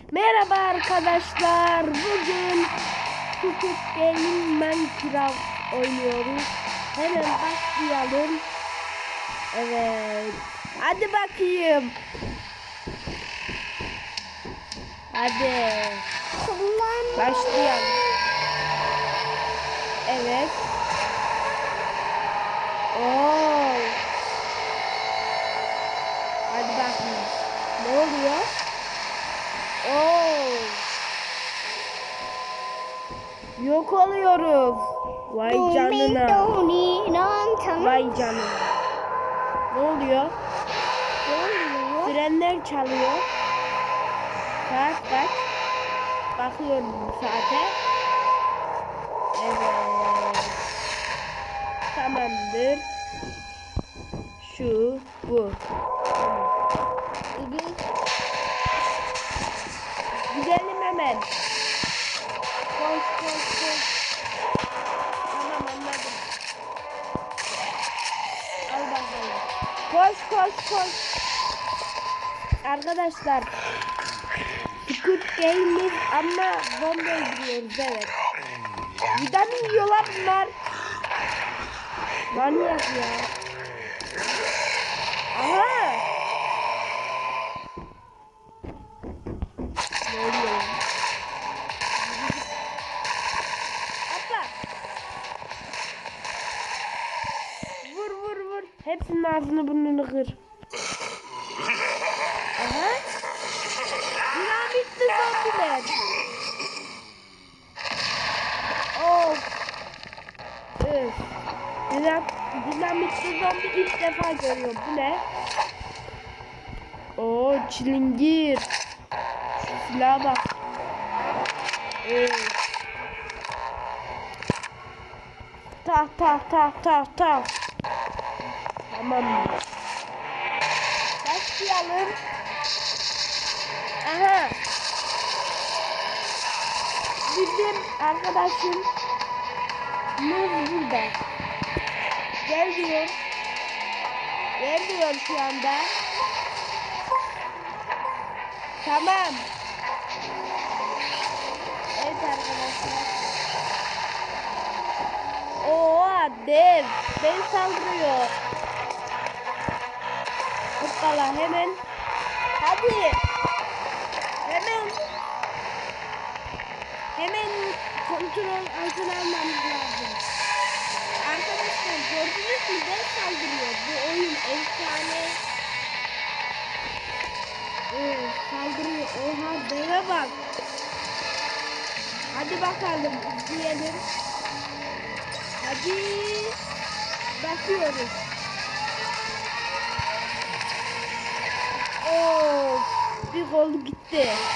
Merhaba arkadaşlar. Bugün Squid Game Minecraft oynuyoruz. Hemen başlayalım. Evet. Hadi bakayım. Hadi. Başlayalım. Evet. Oo. Hadi bakayım. Ne oluyor? Oo. Yok oluyoruz. Vay canına. Vay canına. Ne oluyor? Frenler çalıyor. Saat kaç? Bakıyorum saate. Evet. Tamamdır. Şu, bu. Tamam. Hemen. Koş koş koş. Tamam anladım. Al bakalım. Koş koş koş. Arkadaşlar. Squid Game'iz ama zombi öldürüyoruz evet. Mı yiyorlar bunlar? Manyak ya. Aha. Ne oluyor? lan? Atla. Vur vur vur. Hepsinin ağzını burnunu kır. Aha. Dinamitli zombiler. Of. Üf. Dinam dinamitli zombi ilk defa görüyorum. Bu ne? Oo çilingir. Şu silaha bak. Evet. Tak tak tak tak tak. Tamam. Başlayalım. Aha. Bizim arkadaşım Muz burada. Gel diyor. Şu anda. Tamam. Evet arkadaşlar. Oo dev. Dev saldırıyor. Hoppala hemen. Hadi. Hemen. Hemen kontrol altına almamız lazım. Arkadaşlar gördünüz mü dev saldırıyor. Bu oyun efsane. Evet saldırıyor. Oha deve bak. Hadi bakalım izleyelim. Hadi bakıyoruz. Bir kol gitti.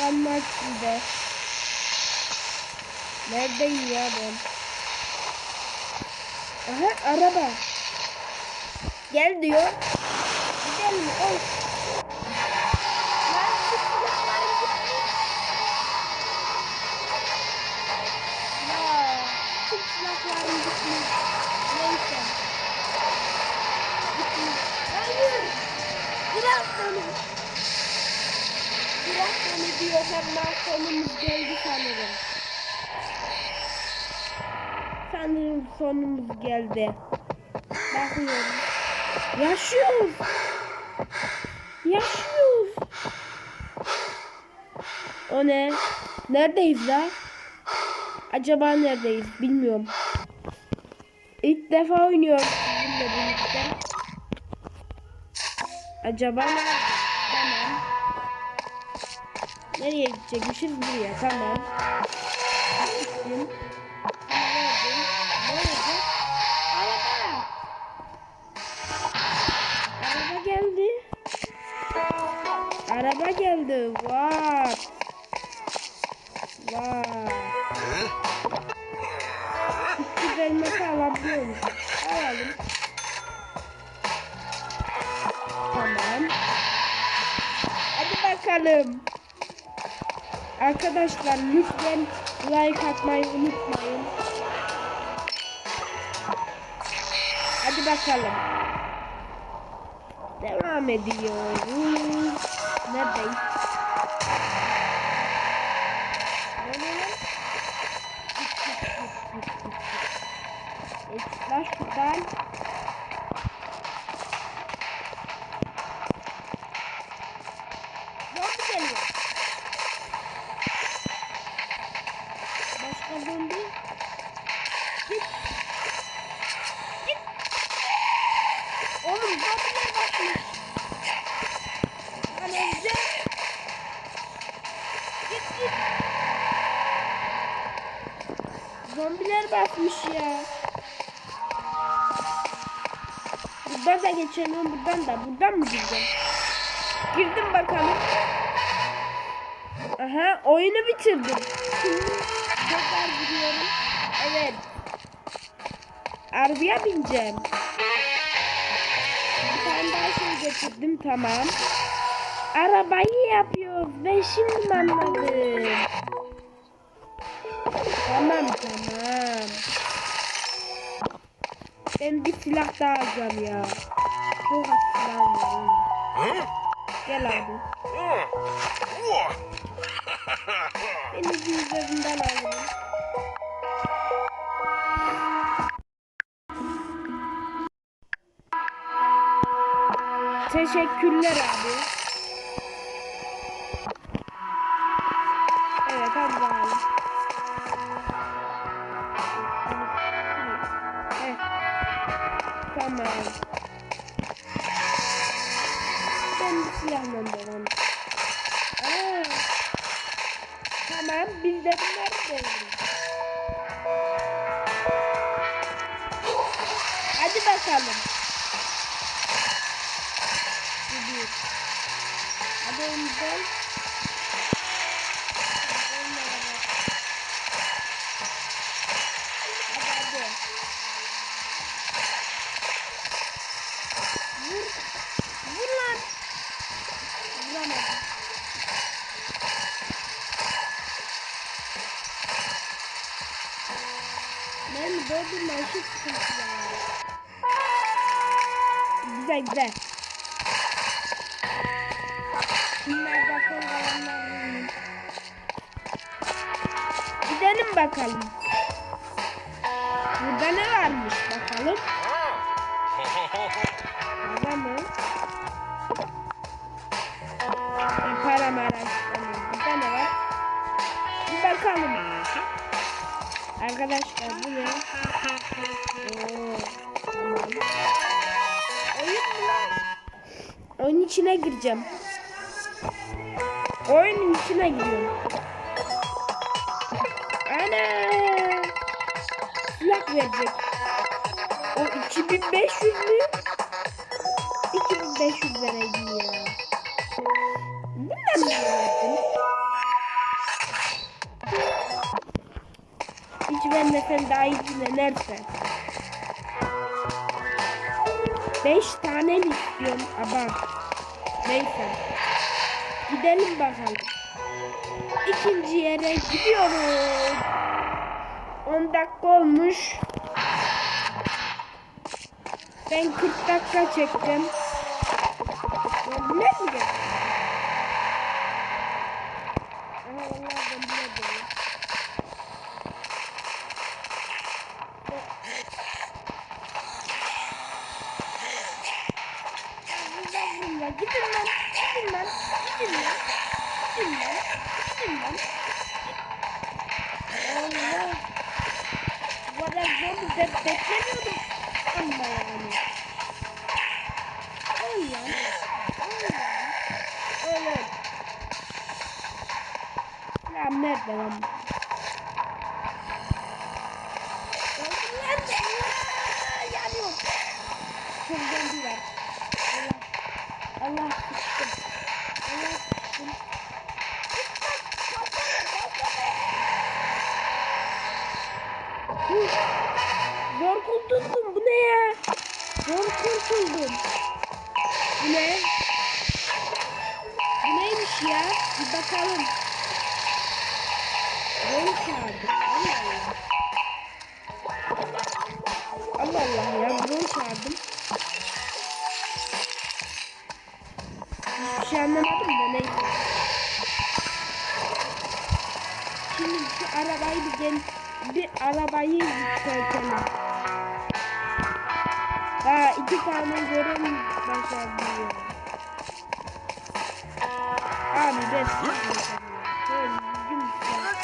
Kanlar içinde. Neredeyim ya ben? Aha araba. Gel diyor. Gidelim. Ol. Beni diyorsam sonumuz geldi sanırım. Sanırım sonumuz geldi. Bakıyorum. Yaşıyoruz. Yaşıyoruz. O ne? Neredeyiz la? Acaba neredeyiz bilmiyorum. İlk defa oynuyorum sizinle birlikte. Acaba nerede? Nereye gidecekmişiz? Buraya. Tamam. Gittim. Araba. Geldi. Vay. Vay. Üç elması alabiliyormuş. Alalım. Tamam. Hadi bakalım. Arkadaşlar lütfen like atmayı unutmayın. Hadi bakalım. Devam ediyoruz. Neredeyiz? Lan şuradan. Basmış ya. Buradan da geçelim, buradan da. Buradan mı gireceğim? Girdim bakalım. Aha, oyunu bitirdim. Tekrar giriyorum. Evet. Arabaya bineceğim. Bir tane daha şey getirdim, tamam. Arabayı yapıyoruz. Ben şimdi anladım. Tamam tamam. Ben bir silah daha alacağım ya. Çok az silahım var. Gel abi. Beni bir üzerinden alın. Teşekkürler abi. Gidiyor. Arkadaşlar bu ne? Oo, tamam. Oyun mu lan? Oyun içine gireceğim. Oyunun içine giriyorum. Ana! Silah verecek. O 2500 mü? 2500 vereyim ya. Bundan mı Hiç vermesen daha iyi dinlenirse. Beş tane mi istiyorum? Abart. Neyse. Gidelim bakalım. İkinci yere gidiyoruz. 10 dakika olmuş. Ben 40 dakika çektim. Ne mi geldi? Aha vallahi ben bile değil. Gidin lan, gidin lan, gidin lan, gidin lan, gidin lan, gidin lan. Allah. Bu kadar zombi de beklemiyordum. Ama yani. Öl lan. Öl lan. Öl öl. Lan nerede lan? Öldüm lan ben. Aa, Yanıyorum. Çok zombi var. Allah. Allah sıçtım. Allah yapabiliyor. Abi ben sizi Böyle gümüşler.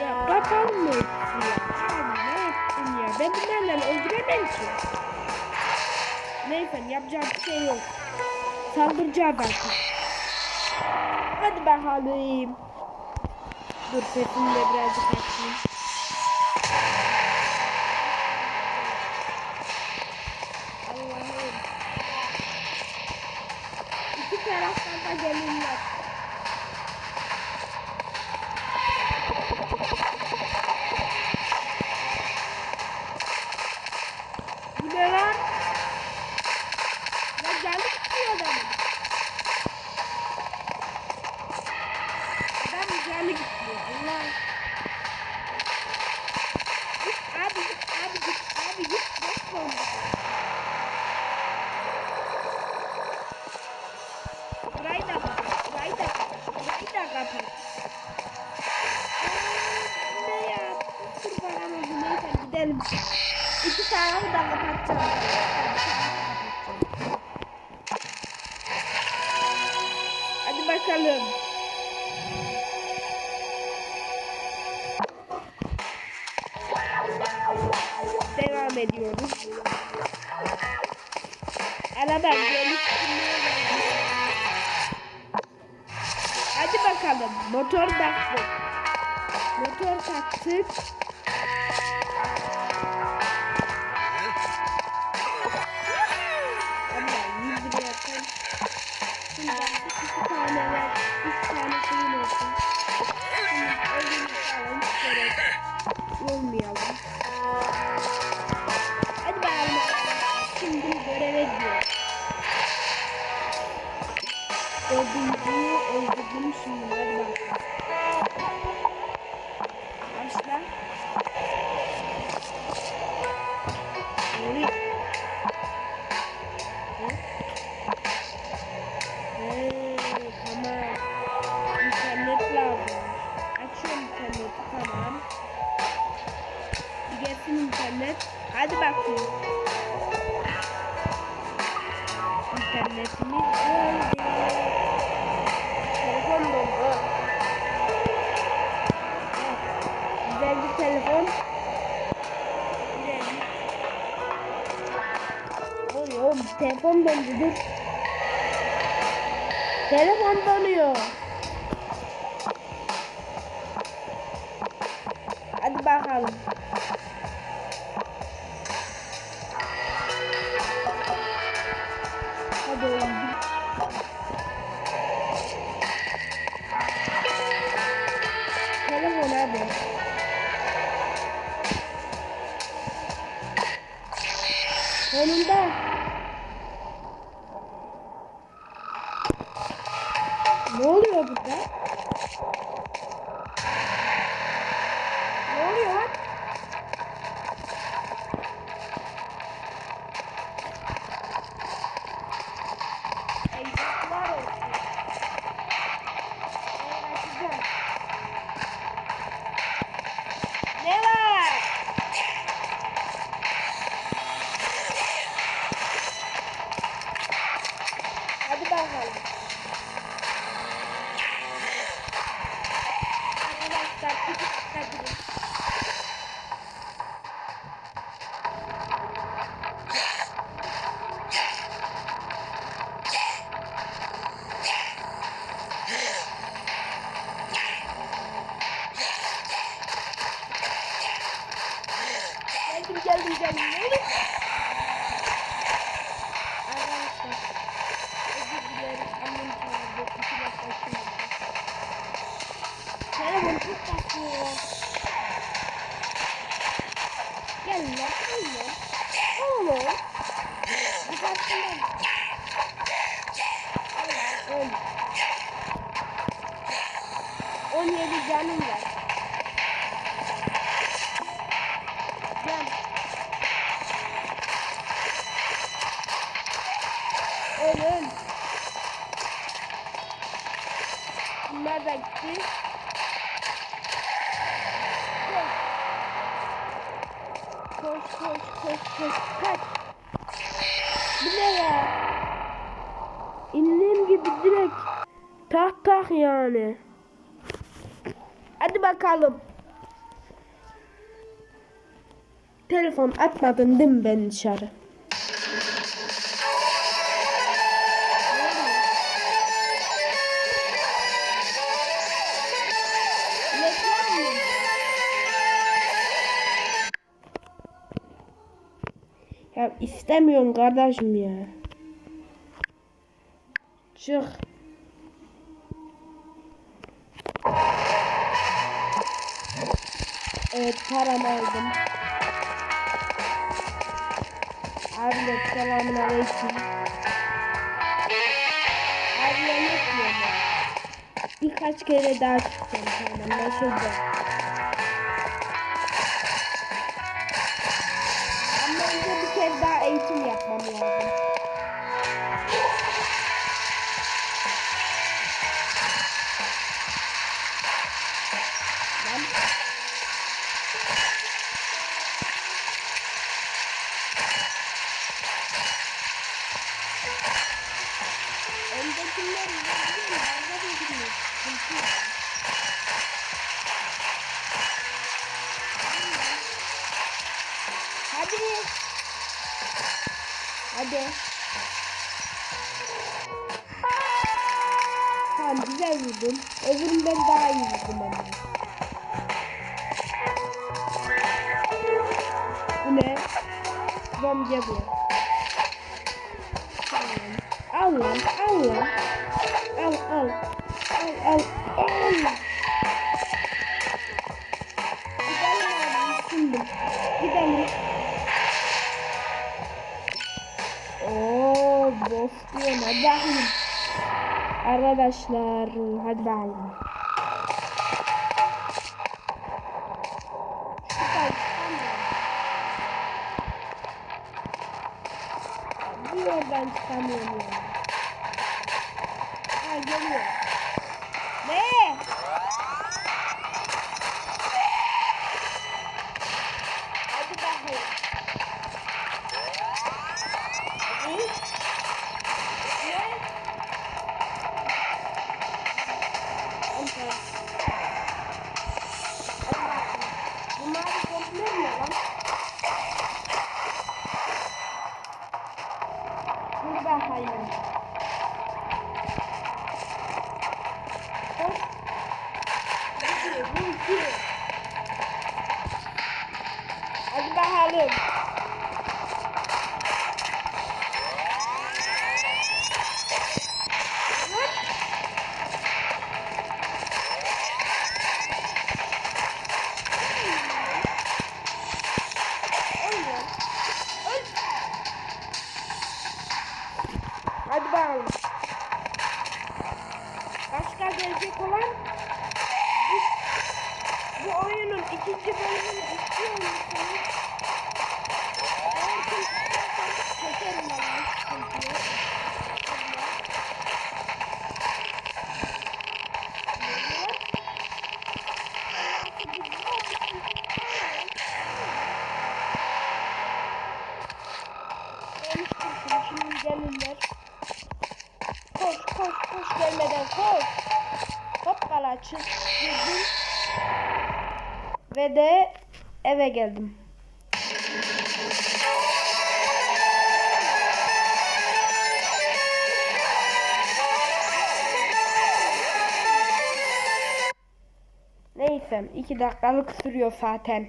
Ya babam mı etti ya? Abi ne yaptın ya? Ben bunlarla öldüremem ki. Neyse yapacağım bir şey yok. Saldıracağım artık. Hadi ben halayım. Dur sesimle birazcık açayım. Telefon bomba. Güzel bir telefon. Oluyor telefon bombadır. Telefon donuyor. gelmeyeceğim. Ne olur? direkt tah tah yani. Hadi bakalım. Telefon atmadın değil mi ben dışarı? Ya istemiyorum kardeşim ya. Çık. Evet paramı aldım. Abiler selamun aleyküm. Abiler yapmıyor Birkaç kere daha çıkacağım. Tamam, ben. się wam zjawię. Au, au, au, au, au, au, Şimdi gidelim. Oo, boss diyor. Hadi bakalım. Arkadaşlar, hadi bakalım. geldim. Neyse 2 dakikalık sürüyor zaten.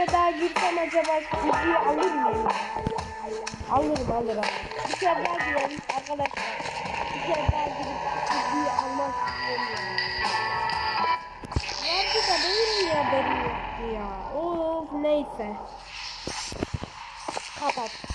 Kere daha girsem acaba Uzi'yi alır mıyım? Alırım alırım. Bir kere daha girelim arkadaşlar. Bir kere daha girip Uzi'yi almak istiyorum. Vardı da benim niye haberim yoktu ya. Of neyse. Kapat.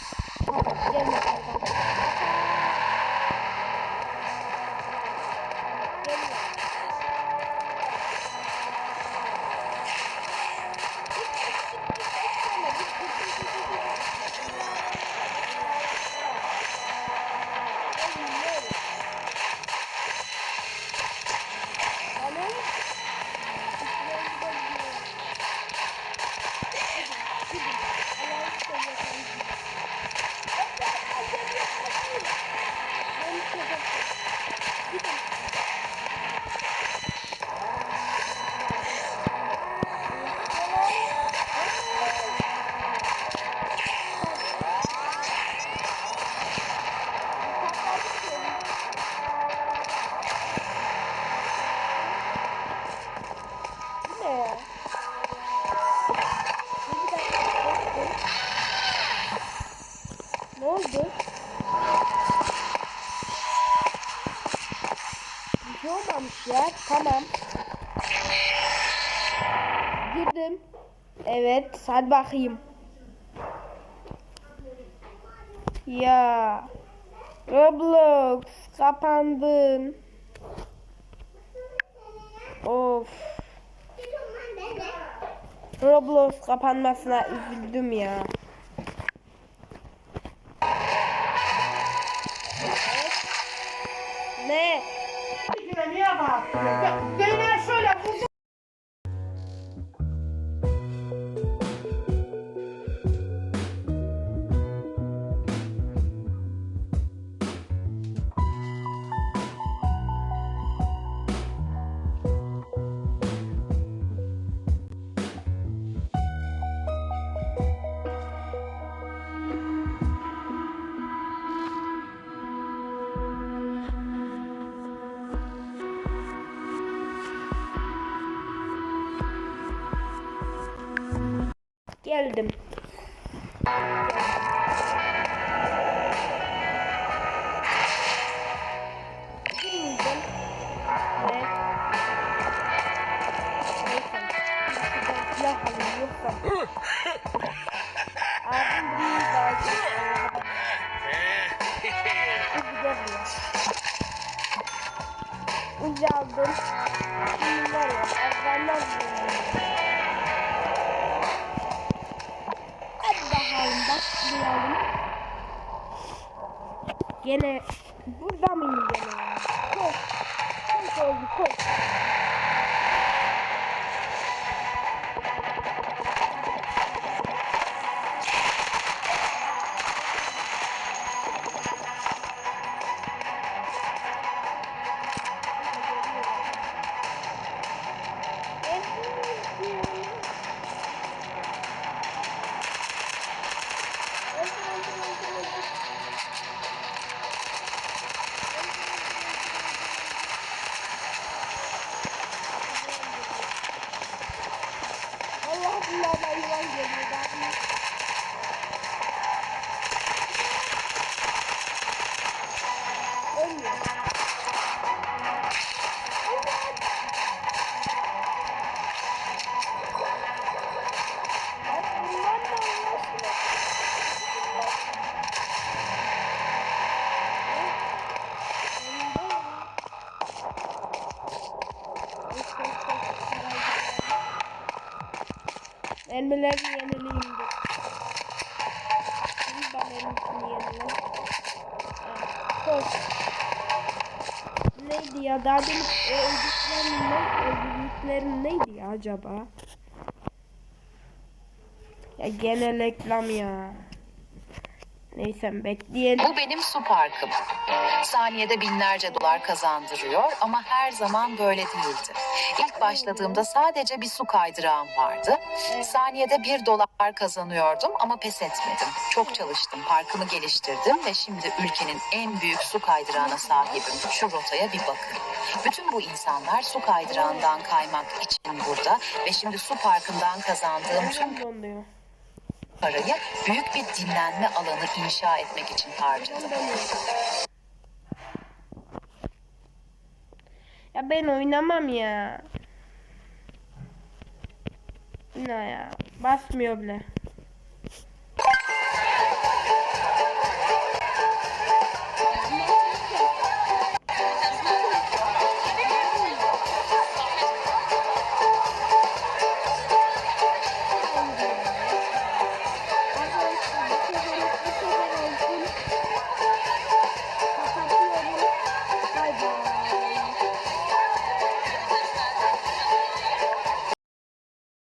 Hadi bakayım. Ya. Roblox kapandın. Of. Roblox kapanmasına üzüldüm ya. Geldim. Elmelerini yenileyim dur. Şimdi ben elmisini yenile. Evet, koş. Neydi ya? Daha demin öldüklerin ne? Öldüklerin neydi ya acaba? Ya gene reklam ya. Neyse bekleyelim. Bu benim su parkım. Saniyede binlerce dolar kazandırıyor ama her zaman böyle değildi. Başladığımda sadece bir su kaydırağım vardı. Saniyede bir dolar kazanıyordum ama pes etmedim. Çok çalıştım, parkımı geliştirdim ve şimdi ülkenin en büyük su kaydırağına sahibim. Şu rotaya bir bakın. Bütün bu insanlar su kaydırağından kaymak için burada ve şimdi su parkından kazandığım tüm parayı büyük bir dinlenme alanı inşa etmek için harcadım. Ya ben oynamam ya. Ne ya? Basmıyor bile.